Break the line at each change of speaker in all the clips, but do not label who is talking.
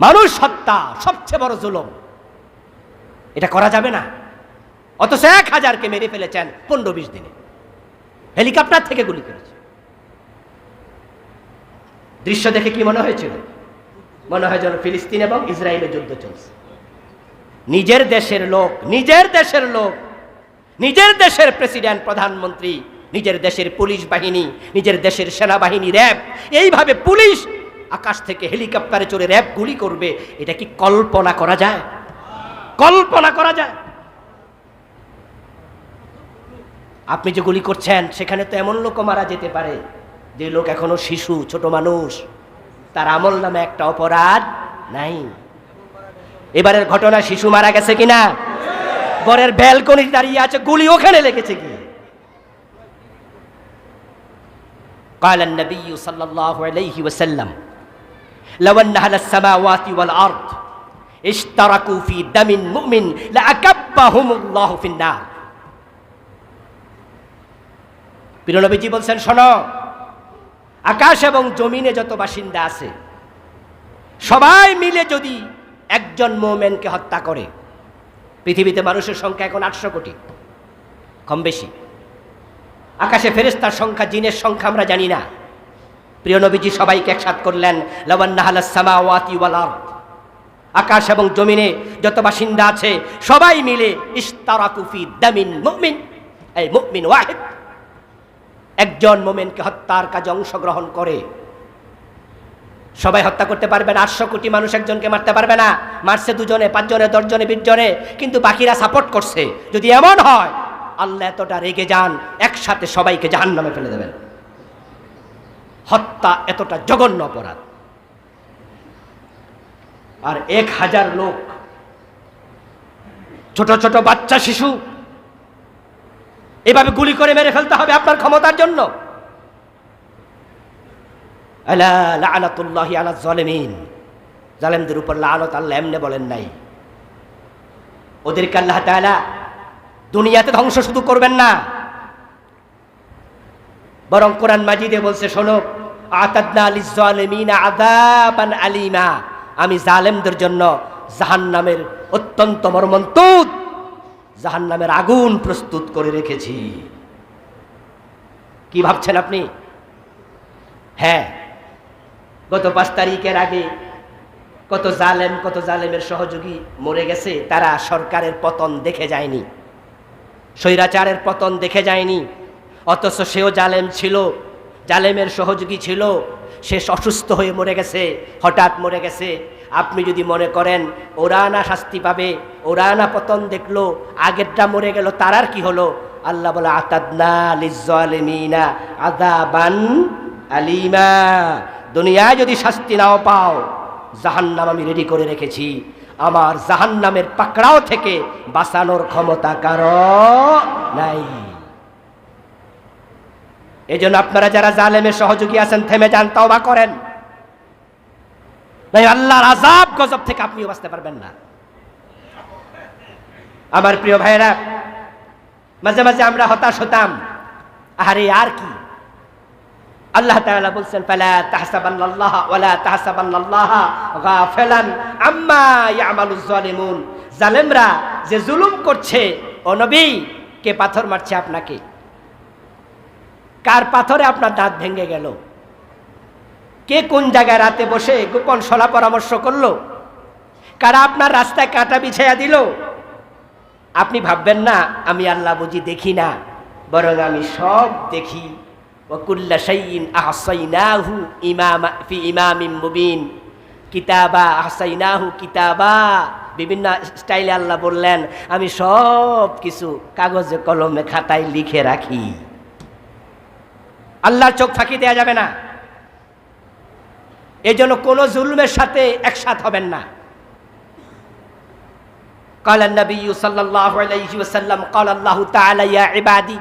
মানুষ হত্যা, সবচেয়ে বড় জুলম। এটা করা যাবে না। অথচ এক হাজারকে মেরে ফেলেছেন পনেরো বিশ দিনে। হেলিকপ্টার থেকে গুলি করেছে। দৃশ্য দেখে কি মনে হয়েছিল? মনে হয় যেন ফিলিস্তিন এবং ইসরায়েলের যুদ্ধ চলছে। নিজের দেশের লোক, নিজের দেশের লোক, নিজের দেশের প্রেসিডেন্ট, প্রধানমন্ত্রী, নিজের দেশের পুলিশ বাহিনী, নিজের দেশের সেনাবাহিনী, র্যাব, এইভাবে পুলিশ আকাশ থেকে হেলিকপ্টারে চড়ে র্যাব গুলি করবে এটা কি কল্পনা করা যায় কল্পনা করা যায় আপনি যে গুলি করছেন সেখানে তো এমন লোক মারা যেতে পারে যে লোক এখনো শিশু ছোট মানুষ তার আমল নামে একটা অপরাধ নাই এবারের ঘটনা শিশু মারা গেছে কিনা ঘরের ব্যালকনি দাঁড়িয়ে আছে গুলি ওখানে লেগেছে কি قال النبي صلى الله عليه وسلم লাওয়ান্না বলছেন, শোনো, আকাশ এবং জমিনে যত বাসিন্দা আছে, সবাই মিলে যদি একজন মোমেনকে হত্যা করে, পৃথিবীতে মানুষের সংখ্যা এখন আটশো কোটি, কম বেশি। আকাশে ফেরেস্তার সংখ্যা, জিনের সংখ্যা আমরা জানি না। প্রিয় নবীজি সবাইকে একসাথ করলেন। আকাশ এবং জমিনে যত বাসিন্দা আছে, সবাই মিলে দামিন মুমিন একজন মোমেনকে হত্যার কাজে অংশগ্রহণ করে। সবাই হত্যা করতে পারবে না, আটশো কোটি মানুষ একজনকে মারতে পারবে না। মারছে দুজনে, পাঁচজনে, দশজনে, বিশজনে, কিন্তু বাকিরা সাপোর্ট করছে। যদি এমন হয়, আল্লাহ এতটা রেগে যান, একসাথে সবাইকে জাহান নামে ফেলে দেবেন। হত্যা এতটা জঘন্য অপরাধ। আর এক হাজার লোক, ছোট ছোট বাচ্চা, শিশু, এভাবে গুলি করে মেরে ফেলতে হবে আপনার ক্ষমতার জন্য। জালেমদের উপর লানত আল্লাহ এমনি বলেন নাই। ওদেরকে আল্লাহ তাআলা দুনিয়াতে ধ্বংস শুধু করবেন না, বরং কোরআন মাজিদে বলছে, শোনো আলিমা। আমি জালেমদের জন্য জাহান্নামের অত্যন্ত মর্মন্তুদ, জাহান্নামের আগুন প্রস্তুত করে রেখেছি। কি ভাবছেন আপনি? হ্যাঁ গত পাঁচ তারিখের আগে কত জালেম, কত জালেমের সহযোগী মরে গেছে, তারা সরকারের পতন দেখে যায়নি। স্বৈরাচারের পতন দেখে যায়নি, অথচ সেও জালেম ছিল জালেমের সহযোগী ছিল, সে অসুস্থ হয়ে মরে গেছে, হঠাৎ মরে গেছে। আপনি যদি মনে করেন, ওরা না শাস্তি পাবে, ওরা না পতন দেখল, আগেরটা মরে গেল, তার আর কি হলো? আল্লাহ বলে, আতাদনা লিজালিমিনা আদাবান আলিমা। দুনিয়ায় যদি শাস্তি নাও পাও, জাহান্নাম আমি রেডি করে রেখেছি। আমার জাহান্নামের পাকড়াও থেকে বাঁচানোর ক্ষমতা কারও নাই। এই জন্য আপনারা যারা জালেমের সহযোগী আছেন, থেমে যান, তওবা করেন। নাই আল্লাহর আজাব গজব থেকে আপনিও বাঁচতে পারবেন না। আমার প্রিয় ভাইরা মাঝে মাঝে আমরা হতাশ হতাম আরে আর কি? আল্লাহ তাআলা বলছেন, ফালা তাহসাবান্নাল্লাহ ওয়ালা তাহসাবান্নাল্লাহ গাফিলান আম্মা ইয়ামালুজ জালিমুন। জালেমরা যে জুলুম করছে, ও নবী, কে পাথর মারছে আপনাকে? কার পাথরে আপনার দাঁত ভেঙে গেল? কে কোন জায়গায় রাতে বসে গোপন সলা পরামর্শ করল? কারা আপনার রাস্তায় কাঁটা বিছাইয়া দিল? আপনি ভাববেন না, আমি আল্লাহ বুঝি দেখি না, বরং আমি সব দেখি। কিতাবা বিভিন্ন স্টাইলে আল্লাহ বললেন, আমি সব কিছু কাগজে কলমে খাতায় লিখে রাখি। আল্লাহর চোখ ফাঁকি দেওয়া যাবে না এই জন্য কোনো জুলমের সাথে একসাথ হবেন না قال النبي صلى الله عليه وسلم قال الله تعالى يا عبادي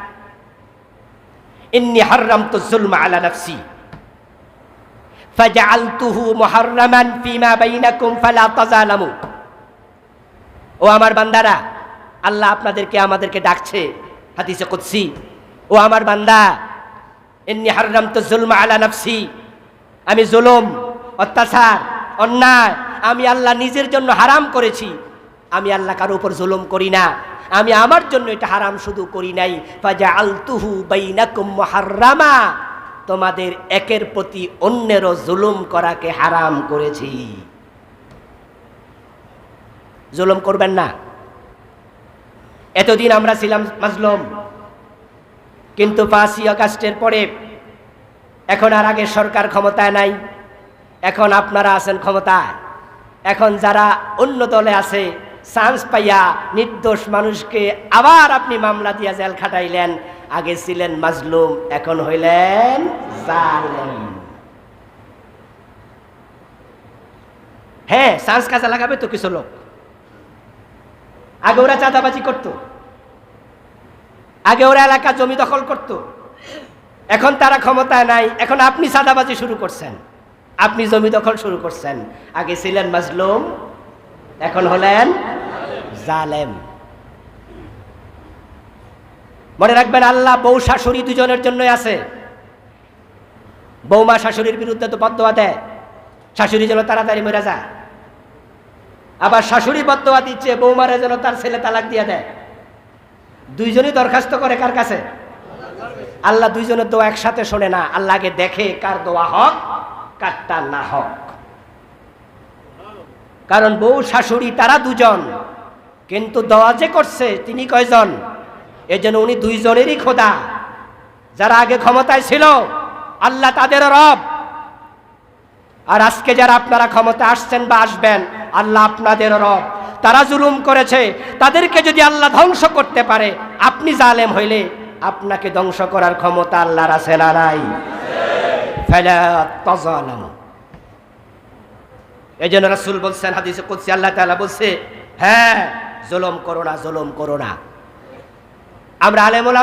إني حرمت الظلم على نفسي فجعلته محرما فيما بينكم فلا تظالموا ও আমার বান্দারা আল্লাহ আপনাদেরকে আমাদেরকে ডাকছে হাদিসে কুদসি ও আমার বান্দা ইন্নি হাররামতু যুলমা আলা নাফসি। আমি জুলুম, অত্যাচার, অন্যায়, আমি আল্লাহ নিজের জন্য হারাম করেছি। আমি আল্লাহ কারও উপর জুলুম করি না। আমি আমার জন্য এটা হারাম শুধু করি নাই। ফাজা আলতুহু বাইনাকুম মুহাররামা। তোমাদের একের প্রতি অন্যেরও জুলুম করাকে হারাম করেছি। জুলুম করবেন না। এতদিন আমরা ছিলাম মাজলুম। কিন্তু পাঁচই অগাস্টের পরে এখন আর আগে সরকার ক্ষমতায় নাই, এখন আপনারা আছেন ক্ষমতায়। এখন যারা অন্য দলে আছে চান্স পাইয়া নির্দোষ মানুষকে আবার আপনি মামলা দিয়া জেল খাটাইলেন, আগে ছিলেন মাজলুম, এখন হইলেন হ্যাঁ চান্স কাজে লাগাবে তো কিছু লোক। আগে ওরা চাঁদাবাজি করতো। আগে ওরা এলাকা জমি দখল করত। এখন তারা ক্ষমতায় নাই। এখন আপনি চাঁদাবাজি শুরু করছেন। আপনি জমি দখল শুরু করছেন। আগে ছিলেন মাজলুম, এখন হলেন জালেম। মনে রাখবেন আল্লাহ বউ শাশুড়ি দুজনের জন্যই আছে। বৌমা শাশুড়ির বিরুদ্ধে তো বদোয়া দেয়। শাশুড়ি যেন তাড়াতাড়ি মরে যায়। আবার শাশুড়ি বদোয়া দিচ্ছে বৌমারা যেন তার ছেলে তালাক দিয়ে দেয়। দুইজনই দরখাস্ত করে কার কাছে? আল্লাহ দুইজনের দোয়া একসাথে শোনে না। আল্লাহকে দেখে কার দোয়া হক, কারটা না হক। কারণ বউ শাশুড়ি তারা দুজন, কিন্তু দোয়া যে করছে তিনি কয়জন? এজন্য উনি দুইজনেরই খোদা। যারা আগে ক্ষমতায় ছিল, আল্লাহ তাদের রব। আর আজকে যারা আপনারা ক্ষমতা আসছেন বা আসবেন, আল্লাহ আপনাদের রব। তারা জুলুম করেছে, তাদেরকে যদি আল্লাহ ধ্বংস করতে পারে, আপনি জালেম হইলে আপনাকে ধ্বংস করার ক্ষমতা আল্লাহর আছে না নাই? এই জন্য রাসুল বলছেন, হাদিসে কুদসি, আল্লাহ তালা বলছে হ্যাঁ জলম করো না, জলম করো না। আমরা আলেমুল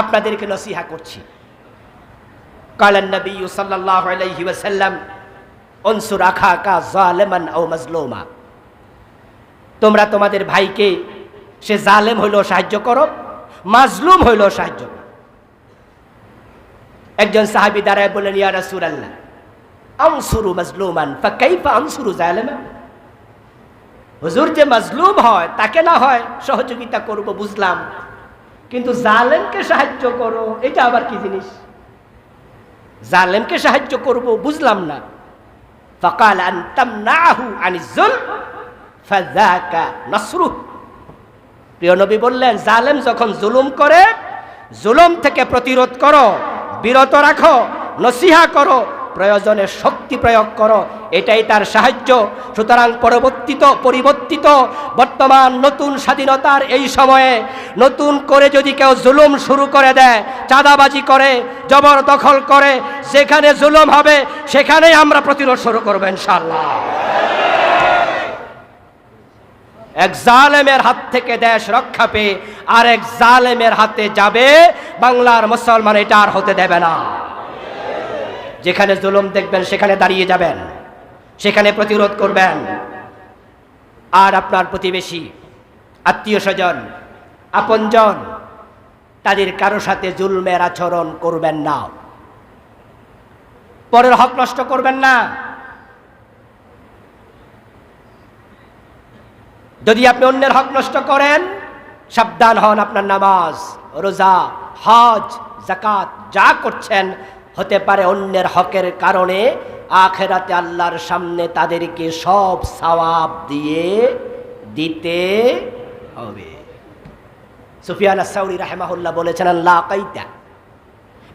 আপনাদেরকে নসিহা করছি। কালান নবী সাল্লাল্লাহু আলাইহি ওয়াসাল্লাম আনসুর আখাকা জালিমান আও মাজলুমা। তোমরা তোমাদের ভাইকে, সে জালেম হইলেও সাহায্য করো, মাজলুম হইলেও সাহায্য করো। একজন সাহাবি দাঁড়ায় বললেন, ইয়া রাসূলুল্লাহ, আনসুরু মাজলুমান, ফাকাইফা আনসুরু জালেমান? হুজুর যে মাজলুম হয়, তাকে না হয় সহযোগিতা করব বুঝলাম, কিন্তু জালেমকে সাহায্য করো, এটা আবার কি জিনিস? জালেমকে সাহায্য করব বুঝলাম না। ফকাল আনতাম নাহু আনিজুল প্রিয় নবী বললেন, জালেম যখন জুলুম করে, জুলুম থেকে প্রতিরোধ করো, বিরত রাখো, নসিহা করো, প্রয়োজনে শক্তি প্রয়োগ করো, এটাই তার সাহায্য। সুতরাং পরবর্তিত, পরিবর্তিত, বর্তমান নতুন স্বাধীনতার এই সময়ে নতুন করে যদি কেউ জুলুম শুরু করে দেয়, চাঁদাবাজি করে, জবরদখল করে সেখানে জুলুম হবে, সেখানেই আমরা প্রতিরোধ শুরু করব ইনশাল্লাহ এক জালেমের হাত থেকে দেশ রক্ষা পেয়ে আর এক জালেমের হাতে যাবে, বাংলার মুসলমান এটা আর হতে দেবে না। যেখানে জুলুম দেখবেন, সেখানে দাঁড়িয়ে যাবেন, সেখানে প্রতিরোধ করবেন। আর আপনার প্রতিবেশী, আত্মীয় স্বজন, আপনজন, তাদের কারও সাথে জুলমের আচরণ করবেন না। পরের হক নষ্ট করবেন না। যদি আপনি অন্যের হক নষ্ট করেন, সাবধান হন আপনার নামাজ, রোজা, হজ জাকাত যা করছেন, হতে পারে অন্যের হকের কারণে আখেরাতে আল্লাহর সামনে তাদেরকে সব সওয়াব দিয়ে দিতে হবে। সুফিয়ান সাউরি রাহেমাহুল্লাহ বলেছেন, আল্লাহ কাইতা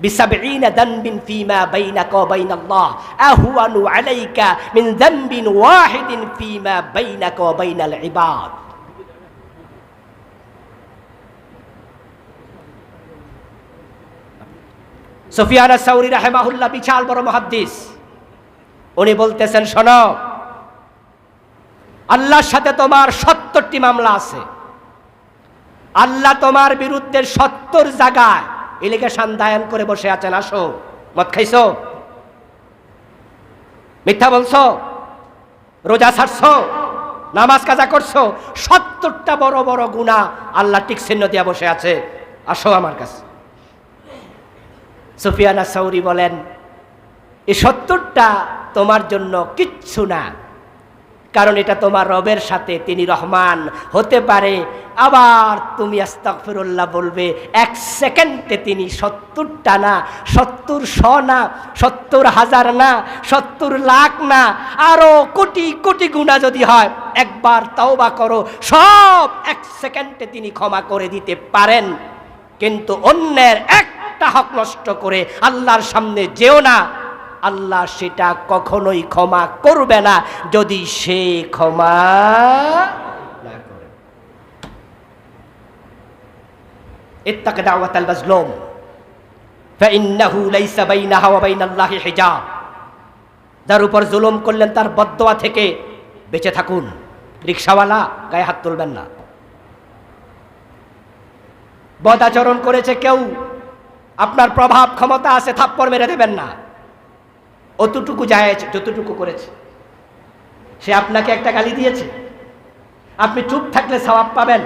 بسبعين ذنب فيما بينك وبين الله أهون عليك من ذنب واحد فيما بينك وبين العباد সুফিয়ানা সাউরি রাহেমাহুল্লাহ বিশাল বড় মহাদ্দিস উনি বলতেছেন শোনো আল্লাহর সাথে তোমার সত্তরটি মামলা আছে আল্লাহ তোমার বিরুদ্ধে সত্তর জায়গায় এলিগেশন দায়ন করে বসে আছেন, আসো। মদ খাইছো? মিথ্যা বলছো? রোজা ছাড়ছো? নামাজ কাজা করছ? সত্তরটা বড় বড় গুণা আল্লাহ টিক চিহ্ন দিয়া বসে আছে। আসো আমার কাছে। সুফিয়ানা সৌরি বলেন, এই সত্তরটা তোমার জন্য কিচ্ছু না। কারণ এটা তোমার রবের সাথে, তিনি রহমান হতে পারে। আবার তুমি আস্তাগফিরুল্লাহ বলবে, এক সেকেন্ডে তিনি সত্তরটা না, সত্তর শ না, সত্তর হাজার না, সত্তর লাখ না আরও কোটি কোটি গুণা যদি হয়, একবার তওবা করো, সব এক সেকেন্ডে তিনি ক্ষমা করে দিতে পারেন। কিন্তু অন্যের একটা হক নষ্ট করে আল্লাহর সামনে যেও না। আল্লাহ সেটা কখনোই ক্ষমা করবে না। যদি সে ক্ষমা না যার উপর জুলুম করলেন তার বদদোয়া থেকে বেঁচে থাকুন। রিক্সাওয়ালা গায়ে হাত তুলবেন না। বদাচরণ করেছে কেউ। আপনার প্রভাব ক্ষমতা আছে, থাপ্পড় মেরে দেবেন না। অতটুকু যায় যতটুকু করেছে। সে আপনাকে একটা গালি দিয়েছে। আপনি চুপ থাকলে সওয়াব পাবেন।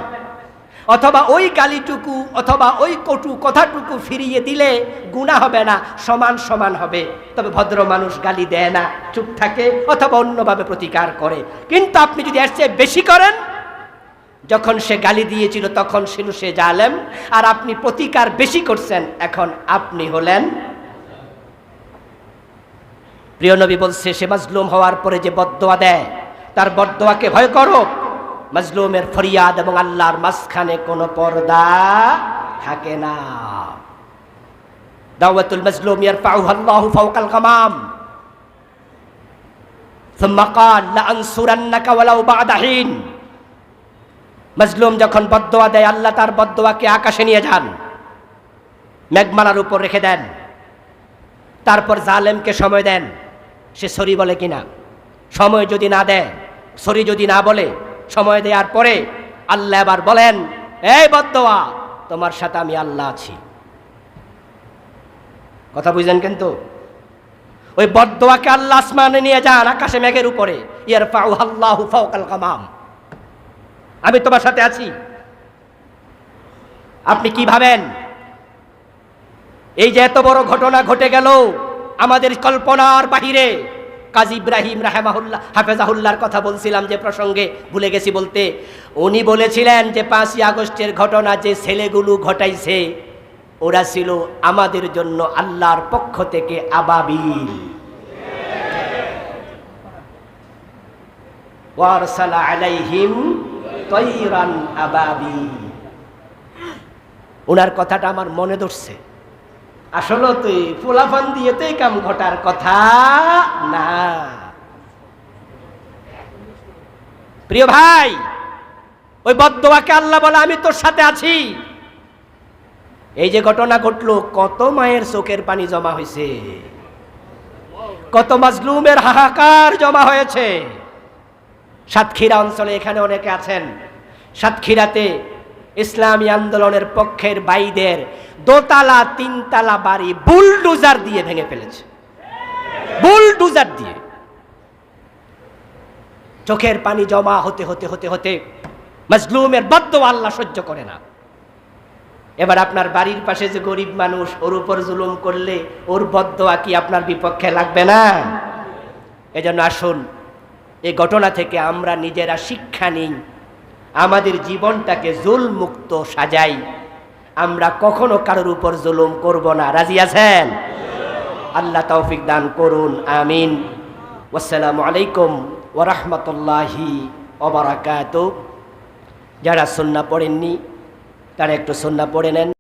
অথবা ওই গালিটুকু অথবা ওই কটু কথাটুকু ফিরিয়ে দিলে গুণা হবে না, সমান সমান হবে। তবে ভদ্র মানুষ গালি দেয় না, চুপ থাকে অথবা অন্যভাবে প্রতিকার করে। কিন্তু আপনি যদি এর চেয়ে বেশি করেন, যখন সে গালি দিয়েছিল তখন ছিল সে জালেম। আর আপনি প্রতিকার বেশি করছেন, এখন আপনি হলেন প্রিয় নবী বলছে, সে মাজলুম হওয়ার পরে যে বদোয়া দেয়, তার বদোয়াকে ভয় করো। মাজলুমের ফরিয়াদ এবং আল্লাহর মাঝখানে কোনো পর্দা থাকে না। দাওয়াতুল মাজলুম ইয়ারফাউহু আল্লাহু ফাওকাল গামাম। ثم قال لا انصرنك ولو بعد حين মাজলুম যখন বদোয়া দেয়, আল্লাহ তার বদোয়াকে আকাশে নিয়ে যান, মেঘমালার উপর রেখে দেন, তারপর জালেমকে সময় দেন। সে সরি বলে কিনা? সময় যদি না দেয়, সরি যদি না বলে, সময় দেওয়ার পরে আল্লাহ আবার বলেন, এই বদোয়া তোমার সাথে আমি আল্লাহ আছি। কথা বুঝলেন কিন্তু? ওই বদোয়াকে আল্লাহ আসমানে নিয়ে যান আকাশে মেঘের উপরে। ইয়ার ফাউ আল্লাহু ফাওকাল কামাম। আমি তোমার সাথে আছি। আপনি কি ভাবেন? এই যে এত বড় ঘটনা ঘটে গেল আমাদের কল্পনার বাহিরে। কাজী ইব্রাহিম রাহেমাহুল্লাহ, হাফেজাহুল্লাহর কথা বলছিলাম যে প্রসঙ্গে, ভুলে গেছি বলতে। উনি বলেছিলেন যে পাঁচই আগস্টের ঘটনা যে ছেলেগুলো ঘটাইছে, ওরা ছিল আমাদের জন্য আল্লাহর পক্ষ থেকে আবাবিল। আলাইহিম তৈরান আবাবি ওনার কথাটা আমার মনে ধরছে। আসলে তুই ফুলাফান দিয়ে তো কাম ঘটার কথা না। প্রিয় ভাই, ওই বদোয়াকে আল্লাহ বলে, আমি তোর সাথে আছি। এই যে ঘটনা ঘটলো, কত মায়ের চোখের পানি জমা হয়েছে। কত মাজলুমের হাহাকার জমা হয়েছে। সাতক্ষীরা অঞ্চলে এখানে অনেকে আছেন। সাতক্ষীরাতে ইসলামী আন্দোলনের পক্ষের বাইদের দোতলা, তিনতলা বাড়ি বুলডুজার দিয়ে ভেঙে ফেলেছে। বুলডুজার দিয়ে। চোখের পানি জমা হতে হতে হতে হতে মজলুমের বদ্ধ আল্লাহ সহ্য করে না। এবার আপনার বাড়ির পাশে যে গরিব মানুষ, ওর উপর জুলুম করলে ওর বদোয়া কি আপনার বিপক্ষে লাগবে না? এজন্য আসুন এই ঘটনা থেকে আমরা নিজেরা শিক্ষা নিই আমাদের জীবনটাকে জুল মুক্ত সাজাই। আমরা কখনো কারোর উপর জুলুম করব না। রাজি আছেন? আল্লাহ তৌফিক দান করুন। আমিন। আসসালামু আলাইকুম ওরহমতুল্লাহি ওবরাকাত যারা সন্না পড়েননি, তারা একটু সন্না পড়ে নেন।